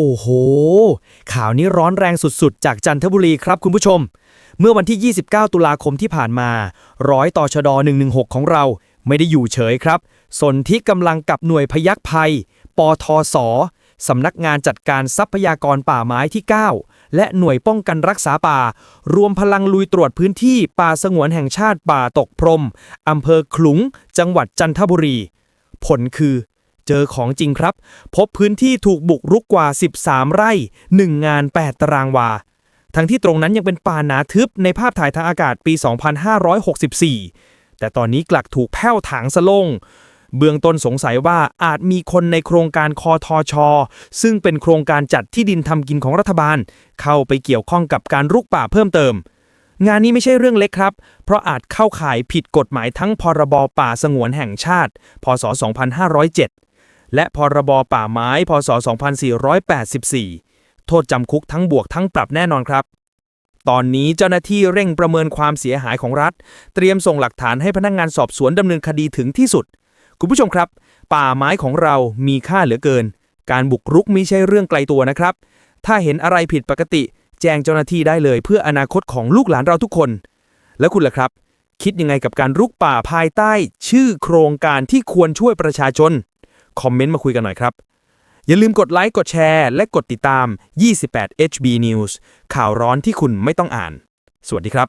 โอ้โห ข่าวนี้ร้อนแรงสุดๆ จากจันทบุรีครับคุณผู้ชม เมื่อวันที่ 29 ตุลาคมที่ผ่านมา ร้อยต่อชด 116 ของเราไม่ได้อยู่เฉยครับ สนที่กำลังกับหน่วยพยักภัย ปทศสำนักงานจัดการทรัพยากรป่าไม้ที่ 9 และหน่วยป้องกันรักษาป่า รวมพลังลุยตรวจพื้นที่ป่าสงวนแห่งชาติป่าตกพรมอำเภอขลุง จังหวัดจันทบุรี ผลคือ เจอของจริงครับ พบพื้นที่ถูกบุกรุกกว่า 13 ไร่ 1 งาน 8 ตารางวา ทั้งที่ตรงนั้นยังเป็นป่าหนาทึบในภาพถ่ายทางอากาศปี 2564 แต่ตอนนี้กลักถูกแผ้วถางสลงเบื้องต้นสงสัยว่าอาจมีคนในโครงการคอทอชอซึ่งเป็นโครงการจัดที่ดินทำกินของรัฐบาล เข้าไปเกี่ยวข้องกับการรุกป่าเพิ่มเติม งานนี้ไม่ใช่เรื่องเล็กครับ เพราะอาจเข้าข่ายผิดกฎหมายทั้งพรบป่าสงวนแห่งชาติ พศ 2507 และพรบป่าไม้พศ 2484 โทษจำคุกทั้งบวกทั้งปรับแน่นอนครับ ตอนนี้เจ้าหน้าที่เร่งประเมินความเสียหายของรัฐ เตรียมส่งหลักฐานให้พนักงงานสอบสวนดำเนินคดีถึงที่สุด คุณผู้ชมครับ ป่าไม้ของเรามีค่าเหลือเกิน การบุกรุกไม่ใช่เรื่องไกลตัวนะครับ ถ้าเห็นอะไรผิดปกติ แจ้งเจ้าหน้าที่ได้เลย เพื่ออนาคตของลูกหลานเราทุกคน แล้วคุณล่ะครับ คิดยังไงกับการรุกป่าภายใต้ ชื่อโครงการที่ควรช่วยประชาชน คอมเมนต์มาคุยกันหน่อยครับ อย่าลืมกดไลค์กดแชร์และกดติดตาม 28 HB News ข่าวร้อนที่คุณไม่ต้องอ่าน สวัสดีครับ